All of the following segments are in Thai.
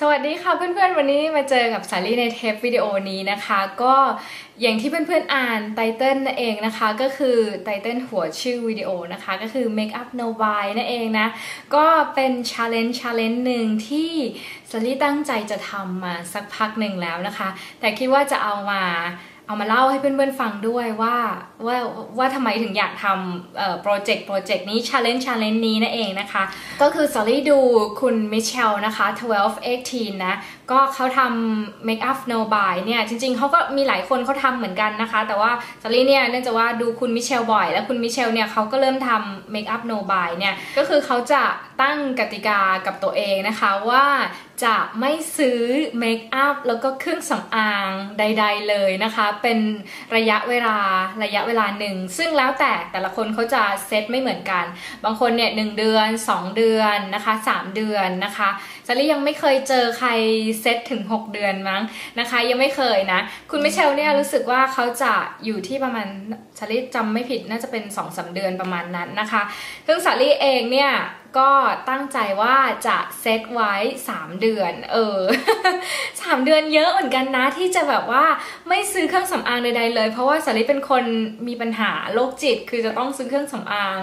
สวัสดีค่ะเพื่อนๆ วันนี้มาเจอกับสาลี่ในเทปวิดีโอนี้นะคะ ก็อย่างที่เพื่อนๆอ่านไตเติลนั่นเองนะคะ ก็คือไตเติลหัวชื่อวิดีโอนะคะ ก็คือ Make Up No Buy นั่นเองนะ ก็เป็น challenge challenge หนึ่งที่สาลี่ตั้งใจจะทำมาสักพักหนึ่งแล้วนะคะ แต่คิดว่าจะเอามา เอามาเล่าให้เพื่อนๆฟังด้วยว่าว่าว่าทำไมถึงอยากทำโปรเจกต์โปรเจกต์นี้ challenge challenge นี้นั่นเองนะคะ ก็คือสอรี่ดูคุณมิเชลนะคะ1218นะก็เขาทำ make up no buy เนี่ยจริงๆเขาก็มีหลายคนเขาทำเหมือนกันนะคะ แต่ว่าสอรี่เนี่ยเนื่องจากว่าดูคุณมิเชลบ่อย แล้วคุณมิเชลเนี่ยเขาก็เริ่มทำ make up no buy เนี่ยก็คือเขาจะตั้งกติกากับตัวเองนะคะว่าจะไม่ซื้อเมคอัพแล้วก็เครื่องสำอางใด ๆ เลยนะคะ เป็นระยะเวลาระยะเวลาหนึ่ง ซึ่งแล้วแต่แต่ละคนเขาจะเซตไม่เหมือนกัน บางคนเนี่ยหเดือน 2 เดือนนะคะ 3 เดือนนะคะซารี่ยังไม่เคยเจอใครเซตถึง 6 เดือนมั้งนะคะ ยังไม่เคยนะ คุณมิเชลเนี่ยรู้สึกว่าเขาจะอยู่ที่ประมาณซารี่จำไม่ผิดน่าจะเป็น2อสเดือนประมาณนั้นนะคะ ซึ่งซารี่เองเนี่ยก็ตั้งใจว่าจะเซตไว้ 3 เดือน เออสามเดือนเยอะเหมือนกันนะ ที่จะแบบว่าไม่ซื้อเครื่องสำอางใดๆเลย เพราะว่าสาริเป็นคนมีปัญหาโรคจิต คือจะต้องซื้อเครื่องสำอาง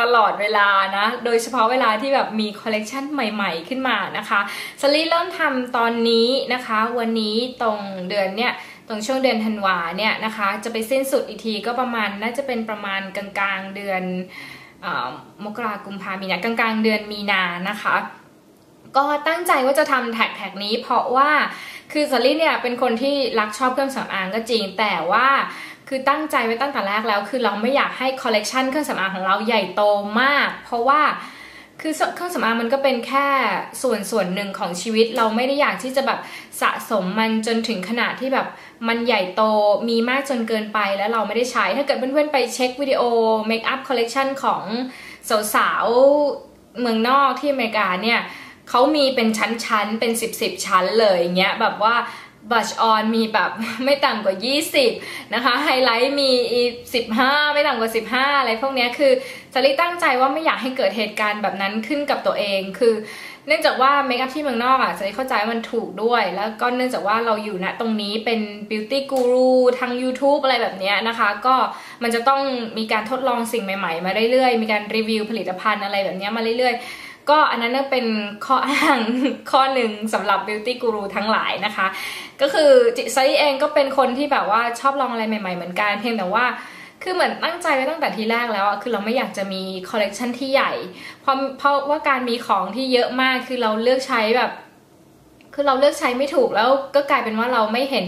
ตลอดเวลานะ โดยเฉพาะเวลาที่แบบมีคอลเลกชันใหม่ๆ ขึ้นมานะคะสลีเริ่มทำตอนนี้นะคะ วันนี้ตรงเดือนเนี้ยตรงช่วงเดือนธันวาเนี่ยนะคะ จะไปสิ้นสุดอีกทีก็ประมาณน่าจะเป็นประมาณกลางๆเดือนมกรากุมภามีนากลางๆเดือนมีนานะคะ ก็ตั้งใจว่าจะทำแท็กแท็กนี้เพราะว่าคือสลี่เนี่ยเป็นคนที่รักชอบเครื่องสำอางก็จริงแต่ว่า คือตั้งใจไว้ตั้งแต่แรกแล้ว คือเราไม่อยากให้คอลเลกชันเครื่องสำอางของเราใหญ่โตมาก เพราะว่าคือเครื่องสำอางมันก็เป็นแค่ส่วนส่วนหนึ่งของชีวิต เราไม่ได้อยากที่จะแบบสะสมมันจนถึงขนาดที่แบบมันใหญ่โตมีมากจนเกินไปแล้วเราไม่ได้ใช้ ถ้าเกิดเพื่อนๆไปเช็ควิดีโอเมคอัพคอลเลกชันของสาวๆเมืองนอกที่อเมริกาเนี่ยเขามีเป็นชั้นๆ เป็น 10บๆชั้นเลยเงี้ยแบบว่า บัชออนมีแบบไม่ต่ำกว่า 20 นะคะ ไฮไลท์มี 15 ไม่ต่ำกว่า 15 อะไรพวกนี้คือสลิตั้งใจว่าไม่อยากให้เกิดเหตุการณ์แบบนั้นขึ้นกับตัวเองคือเนื่องจากว่าเมคอัพที่เมืองนอกอะสลิเข้าใจมันถูกด้วย แล้วก็เนื่องจากว่าเราอยู่ณตรงนี้เป็นบิวตี้กูรูทาง YouTube อะไรแบบนี้นะคะ ก็มันจะต้องมีการทดลองสิ่งใหม่ ๆ มาเรื่อยๆ มีการรีวิวผลิตภัณฑ์อะไรแบบนี้มาเรื่อยๆ ก็อันนั้นเป็นข้ออ้างข้อหนึ่งสำหรับบิวตี้กูรูทั้งหลายนะคะ ก็คือจิไซเองก็เป็นคนที่แบบว่าชอบลองอะไรใหม่ๆเหมือนกันเพียงแต่ว่าคือเหมือนตั้งใจไว้ตั้งแต่ทีแรกแล้วคือเราไม่อยากจะมีคอลเลกชันที่ใหญ่เพราะเพราะว่าการมีของที่เยอะมากคือเราเลือกใช้แบบ คือเราเลือกใช้ไม่ถูกแล้วก็กลายเป็นว่าเราไม่เห็น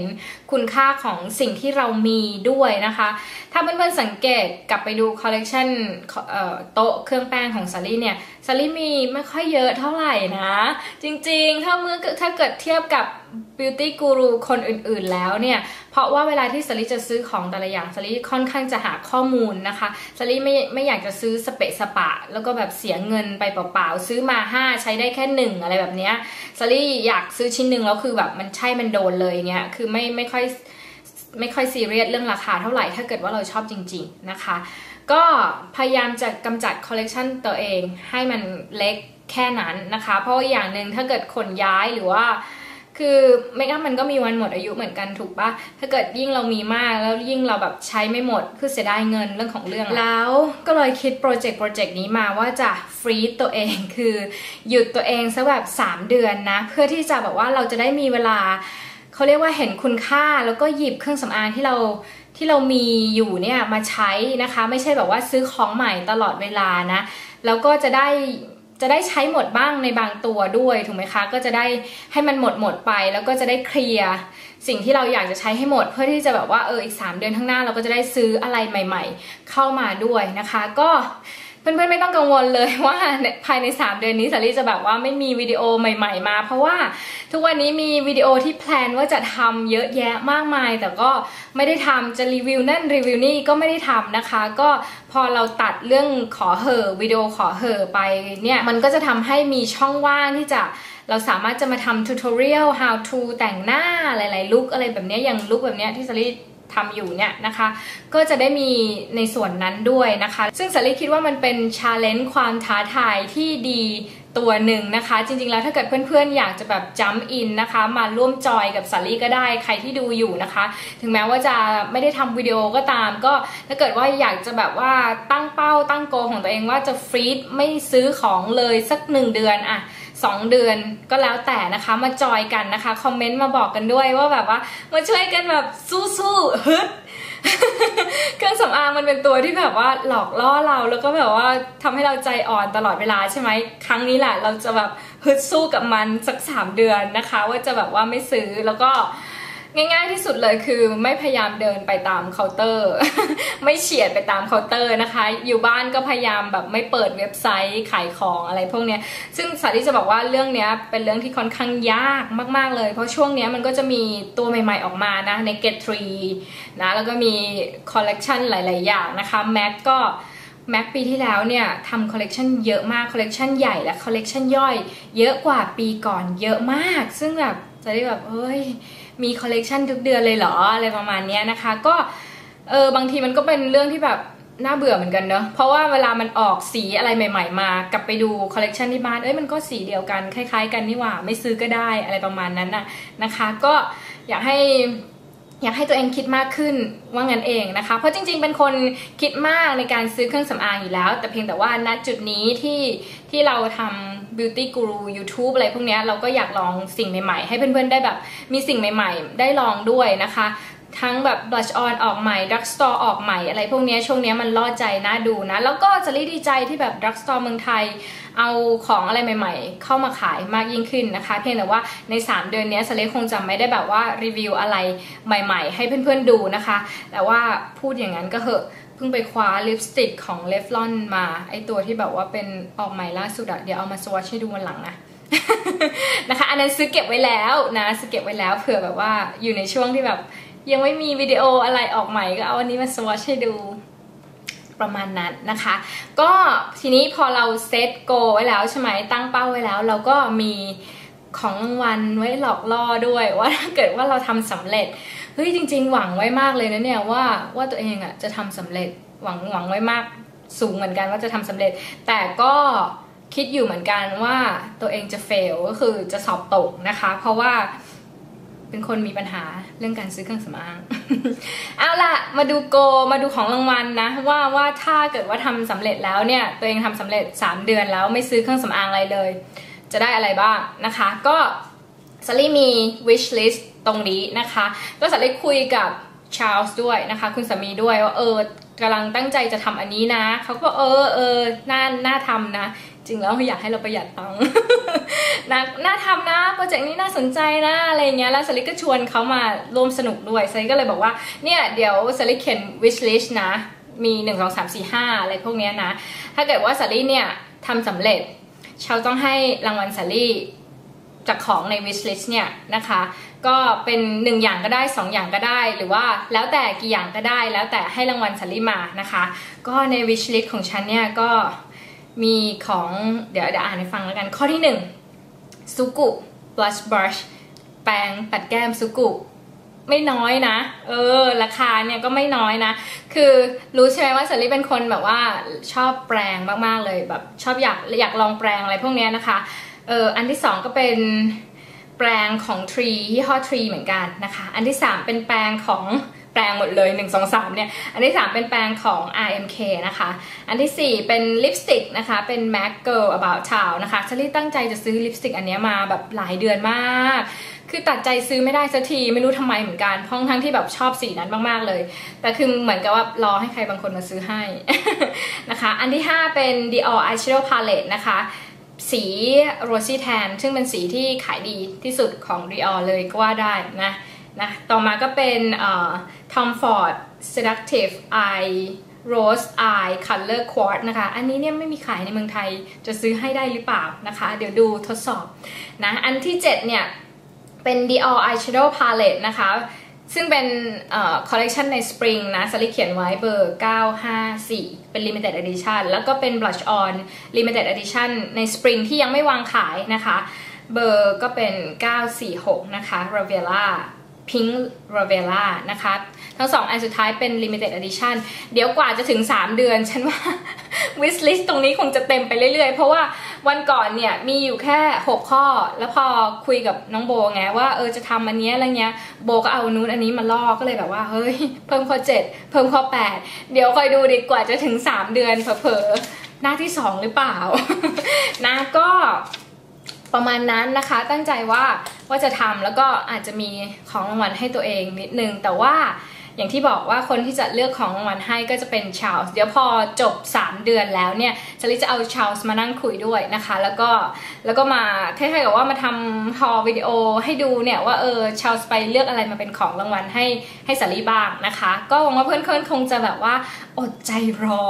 คุณค่าของสิ่งที่เรามีด้วยนะคะ ถ้าเพื่อนๆสังเกตกลับไปดูคอลเลกชันโต๊ะเครื่องแป้งของซารี่เนี่ยซารี่มีไม่ค่อยเยอะเท่าไหร่นะ จริงๆ ถ้าเมื่อถ้าเกิดเทียบกับบิวตี้กูรูคนอื่นๆแล้วเนี่ย เพราะว่าเวลาที่สลิจะซื้อของแต่ละอย่างสลิค่อนข้างจะหาข้อมูลนะคะสลิไม่ไม่อยากจะซื้อสเปะสปะ แล้วก็แบบเสียเงินไปเปล่าๆ ซื้อมา 5 ใช้ได้แค่ 1 อะไรแบบเนี้ยสลิอยากซื้อชิ้นหนึ่งแล้วคือแบบมันใช่มันโดนเลยเงี้ยคือไม่ไม่ค่อยไม่ค่อยซีเรียสเรื่องราคาเท่าไหร่ถ้าเกิดว่าเราชอบจริง ๆนะคะ ก็พยายามจะกำจัดคอลเลกชันตัวเองให้มันเล็กแค่นั้นนะคะ เพราะอย่างหนึ่งถ้าเกิดขนย้ายหรือว่า คือเมคอัพมันก็มีวันหมดอายุเหมือนกันถูกปะถ้าเกิดยิ่งเรามีมากแล้วยิ่งเราแบบใช้ไม่หมด คือเสียดายเงินเรื่องของเรื่อง แล้วก็เลยคิดโปรเจกต์โปรเจกต์นี้มาว่าจะฟรีตัวเองคือหยุดตัวเองสักแบบ 3 เดือนนะ เพื่อที่จะแบบว่าเราจะได้มีเวลาเขาเรียกว่าเห็นคุณค่าแล้วก็หยิบเครื่องสำอางที่เราที่เรามีอยู่เนี่ยมาใช้นะคะ ไม่ใช่แบบว่าซื้อของใหม่ตลอดเวลานะแล้วก็จะได้ จะได้ใช้หมดบ้างในบางตัวด้วยถูกไหมคะ ก็จะได้ให้มันหมดหมดไปแล้วก็จะได้เคลียร์สิ่งที่เราอยากจะใช้ให้หมด เพื่อที่จะแบบว่าเอออีก 3 เดือนข้างหน้าเราก็จะได้ซื้ออะไรใหม่ ๆ เข้ามาด้วยนะคะ ก็ เพื่อนๆไม่ต้องกังวลเลยว่าภายใน 3 เดือนนี้สารีจะแบบว่าไม่มีวิดีโอใหม่ ๆ มา เพราะว่าทุกวันนี้มีวิดีโอที่แพลนว่าจะทำเยอะแยะมากมาย แต่ก็ไม่ได้ทำจะรีวิวนั่นรีวิวนี่ก็ไม่ได้ทำนะคะ ก็พอเราตัดเรื่องขอเหอวิดีโอขอเหอไปเนี่ยมันก็จะทำให้มีช่องว่างที่จะเราสามารถจะมาทำทูตอเรียล how to แต่งหน้าหลายๆลุคอะไรแบบนี้อย่างลุคแบบนี้ที่สลี ทำอยู่เนี่ยนะคะ ก็จะได้มีในส่วนนั้นด้วยนะคะ ซึ่งสาลีคิดว่ามันเป็นชาเลนจ์ความท้าทายที่ดีตัวหนึ่งนะคะ จริงๆแล้วถ้าเกิดเพื่อนๆ อยากจะแบบจัมอินนะคะ มาร่วมจอยกับสาลี่ก็ได้ใครที่ดูอยู่นะคะ ถึงแม้ว่าจะไม่ได้ทำวิดีโอก็ตาม ก็ถ้าเกิดว่าอยากจะแบบว่าตั้งเป้าตั้งโกของตัวเองว่าจะฟรีดไม่ซื้อของเลยสักหนึ่งเดือนอะ สองเดือนก็แล้วแต่นะคะมาจอยกันนะคะคอมเมนต์มาบอกกันด้วยว่าแบบว่ามาช่วยกันแบบสู้ๆฮึดเครื่องสำอางมันเป็นตัวที่แบบว่าหลอกล่อเราแล้วก็แบบว่าทำให้เราใจอ่อนตลอดเวลาใช่ไหมครั้งนี้แหละเราจะแบบฮึดสู้กับมันสักสามเดือนนะคะ ว่าจะแบบว่าไม่ซื้อแล้วก็ ง่าย ๆที่สุดเลยคือไม่พยายามเดินไปตามเคาน์เตอร์ ไม่เฉียดไปตามเคาน์เตอร์นะคะ อยู่บ้านก็พยายามแบบไม่เปิดเว็บไซต์ขายของอะไรพวกนี้ซึ่งสาธิจะบอกว่าเรื่องนี้เป็นเรื่องที่ค่อนข้างยากมาก ๆเลย เพราะช่วงนี้มันก็จะมีตัวใหม่ ๆออกมานะใน Get 3นะแล้วก็มีคอลเลกชันหลาย ๆ อย่างนะคะแม็กก็แม็กปีที่แล้วเนี่ยทำคอลเลกชันเยอะมากคอลเลกชันใหญ่และคอลเลกชันย่อย เยอะกว่าปีก่อนเยอะมาก ซึ่งแบบจะได้แบบเฮ้ย มีคอลเลกชันทุกเดือนเลยเหรออะไรประมาณนี้นะคะ ก็เออบางทีมันก็เป็นเรื่องที่แบบน่าเบื่อเหมือนกันเนอะเพราะว่าเวลามันออกสีอะไรใหม่ ๆ มากลับไปดูคอลเลกชันที่บ้านเอ้ยมันก็สีเดียวกันคล้าย ๆ กันนี่หว่าไม่ซื้อก็ได้อะไรประมาณนั้นน่ะนะคะ ก็อยากให้ อยากให้ตัวเองคิดมากขึ้นว่างั้นเองนะคะ เพราะจริง ๆ เป็นคนคิดมากในการซื้อเครื่องสำอางอยู่แล้ว แต่เพียงแต่ว่าณจุดนี้ที่ที่เราทำ beauty guru YouTube อะไรพวกนี้เราก็อยากลองสิ่งใหม่ๆ ให้เพื่อนๆ ได้แบบมีสิ่งใหม่ ๆ ได้ลองด้วยนะคะ ทั้งแบบ blush on ออกใหม่ drug store ออกใหม่ อะไรพวกนี้ช่วงนี้มันล่อใจน่าดูนะ แล้วก็จะรีดีใจที่แบบ drug store เมืองไทย เอาของอะไรใหม่ ๆ เข้ามาขายมากยิ่งขึ้นนะคะ เพียงแต่ว่าใน 3 เดือนนี้สเลคงจะไม่ได้แบบว่ารีวิวอะไรใหม่ ๆ ให้เพื่อนๆดูนะคะ แต่ว่าพูดอย่างนั้นก็เหอะเพิ่งไปคว้าลิปสติกของเลฟลอนมาไอตัวที่แบบว่าเป็นออกใหม่ล่าสุดอะเดี๋ยวเอามาสวอชให้ดูวันหลังนะนะคะ อันนั้นซื้อเก็บไว้แล้วนะซื้อเก็บไว้แล้วเผื่อแบบว่าอยู่ในช่วงที่แบบ ยังไม่มีวิดีโออะไรออกใหม่ก็เอาอันนี้มาสวอชให้ดูประมาณนั้นนะคะ ก็ทีนี้พอเราเซตโกไว้แล้วใช่ไหมตั้งเป้าไว้แล้ว เราก็มีของรางวัลไว้หลอกล่อด้วยว่าถ้าเกิดว่าเราทำสำเร็จเฮ้ยจริง ๆ หวังไว้มากเลยนะเนี่ยว่าว่าตัวเองอะจะทำสำเร็จหวังหวังไว้มากสูงเหมือนกันว่าจะทำสำเร็จ แต่ก็คิดอยู่เหมือนกันว่าตัวเองจะเฟลก็คือจะสอบตกนะคะ เพราะว่า เป็นคนมีปัญหาเรื่องการซื้อเครื่องสำอาง เอาล่ะ มาดูโก มาดูของรางวัลนะ ว่าว่าถ้าเกิดว่าทำสำเร็จแล้วเนี่ย ตัวเองทำสำเร็จ 3 เดือนแล้วไม่ซื้อเครื่องสำอางอะไรเลย จะได้อะไรบ้างนะคะ ก็สลี่มี wish list ตรงนี้นะคะ ก็สลี่คุยกับชาร์ลส์ด้วยนะคะ คุณสามีด้วยว่าเออกำลังตั้งใจจะทำอันนี้นะ เขาก็เออเออน่าน่าทำนะ จริงแล้วอยากให้เราประหยัดตังค์นะน่าทำนะโปรเจกต์นี้น่าสนใจนะอะไรเงี้ยแล้วสลิก็ชวนเขามาร่วมสนุกด้วยสลิก็เลยบอกว่าเนี่ยเดี๋ยวสลิเขียน wish list นะ มี1 2 3 4 5 อะไรพวกเนี้ยนะ ถ้าเกิดว่าสลิเนี่ยทำสำเร็จชาวต้องให้รางวัลสลิจากของใน wish list เนี่ยนะคะ ก็เป็นหนึ่งอย่างก็ได้สองอย่างก็ได้ หรือว่าแล้วแต่กี่อย่างก็ได้ แล้วแต่ให้รางวัลสลิมานะคะ ก็ใน wish list ของฉันเนี่ยก็ มีของเดี๋ยวเดี๋ยวอ่านให้ฟังแล้วกัน ข้อที่หนึ่งซุกุ blush brush แปรงปัดแก้มซุกุ ไม่น้อยนะ เออ ราคาเนี่ยก็ไม่น้อยนะ คือรู้ใช่ไหมว่าสลิเป็นคนแบบว่าชอบแปรงมากๆเลยแบบชอบอยากอยากลองแปรงอะไรพวกนี้นะคะ เอออันที่สองก็เป็นแปรงของทรีที่ห้อทรีเหมือนกันนะคะ อันที่สามเป็นแปรงของ แปลงหมดเลย 1 2 3 เนี่ย อันที่ 3 เป็นแปลงของ RMK นะคะ อันที่ 4 เป็นลิปสติกนะคะ เป็น MAC Girl About Town นะคะชลี่ตั้งใจจะซื้อลิปสติกอันนี้มาแบบหลายเดือนมาก คือตัดใจซื้อไม่ได้สักที ไม่รู้ทำไมเหมือนกันพ้องทั้งที่แบบชอบสีนั้นมากๆเลย แต่คือเหมือนกับว่ารอให้ใครบางคนมาซื้อให้นะคะ อันที่ 5 เป็น Dior Eyeshadow Palette นะคะสีโรซี่แทน ซึ่งเป็นสีที่ขายดีที่สุดของ Dior เลยก็ว่าได้นะ นะต่อมาก็เป็น Tom Ford Seductive Eye Rose Eye Color Quartz นะคะ อันนี้เนี่ยไม่มีขายในเมืองไทยจะซื้อให้ได้หรือเปล่านะคะ เดี๋ยวดูทดสอบนะอันที่ 7 เนี่ย เป็น Dior Eyeshadow Palette นะคะซึ่งเป็นคอลเลกชันใน Spring นะสลิเขียนไว้เบอร์ 954 เป็น Limited Edition แล้วก็เป็น Blush On Limited Edition ใน Spring ที่ยังไม่วางขายนะคะ เบอร์ก็เป็น 946 นะคะ Ravella Pink Ravella นะคะ ทั้งสองอันสุดท้ายเป็น Limited Edition เดี๋ยวกว่าจะถึง 3 เดือน ฉันว่า wish list ตรงนี้คงจะเต็มไปเรื่อยๆ เพราะว่าวันก่อนเนี่ย มีอยู่แค่ 6 ข้อ แล้วพอคุยกับน้องโบไงว่า เออจะทำอันเนี้ยอะไรเงี้ย โบก็เอานู้นอันนี้มาล่อก็เลยแบบว่า เฮ้ย เพิ่มข้อ 7 เพิ่มข้อ 8 เดี๋ยวคอยดูดีกว่าจะถึง 3 เดือนเผลอๆหน้าที่ 2 หรือเปล่า นะก็ประมาณนั้นนะคะตั้งใจว่า ว่าจะทำแล้วก็อาจจะมีของรางวัลให้ตัวเองนิดนึง แต่ว่า อย่างที่บอกว่าคนที่จะเลือกของรางวัลให้ก็จะเป็นชาลส์เดี๋ยวพอจบ 3 เดือนแล้วเนี่ยสลิจะเอาชาลส์มานั่งคุยด้วยนะคะ แล้วก็แล้วก็มาคล้ายๆกับว่ามาทำฮอวิดีโอให้ดูเนี่ยว่าเออชาลส์ไปเลือกอะไรมาเป็นของรางวัลให้ให้สลิบ้างนะคะ ก็หวังว่าเพื่อนๆคงจะแบบว่าอดใจรอ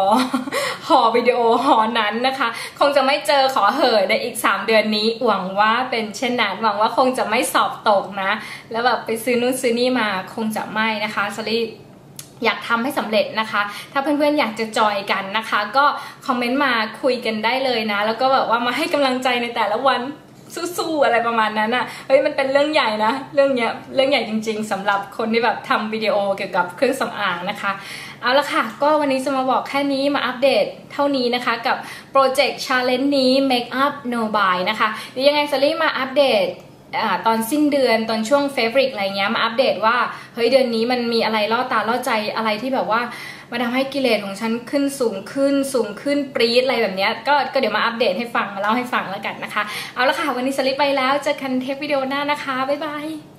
หอวิดีโอหอนั้นนะคะ คงจะไม่เจอขอเหยในอีก 3 เดือนนี้หวังว่าเป็นเช่นนั้นหวังว่าคงจะไม่สอบตกนะ แล้วแบบไปซื้อนู่นซื้อนี่มาคงจะไม่นะคะสลิอยากทำให้สำเร็จนะคะ ถ้าเพื่อนๆอยากจะจอยกันนะคะ ก็คอมเมนต์มาคุยกันได้เลยนะ แล้วก็แบบว่ามาให้กำลังใจในแต่ละวันสู้ๆอะไรประมาณนั้นอะ่ะ เฮ้ยมันเป็นเรื่องใหญ่นะ เรื่องเนี้ยเรื่องใหญ่จริง ๆสำหรับคนที่แบบทำวิดีโอเกี่ยวกับเครื่องสำอางนะคะ เอาละค่ะ ก็วันนี้จะมาบอกแค่นี้มาอัปเดตเท่านี้นะคะ กับโปรเจกต์ชาเลนจ์นี้ Make Up No Buy นะคะเดี๋ยวยังไงซารี่มาอัปเดต ตอนสิ้นเดือนตอนช่วงเฟบริกอะไรเงี้ยมาอัปเดตว่าเฮ้ยเดือนนี้มันมีอะไรล่อตาล่อใจอะไรที่แบบว่ามาทำให้กิเลสของฉันขึ้นสูงขึ้นสูงขึ้นปรี๊ดอะไรแบบเนี้ยก็ก็เดี๋ยวมาอัปเดตให้ฟังมาเล่าให้ฟังแล้วกันนะคะ เอาละค่ะ วันนี้สลิปไปแล้วเจอกันเทปวิดีโอหน้านะคะ บ๊ายบาย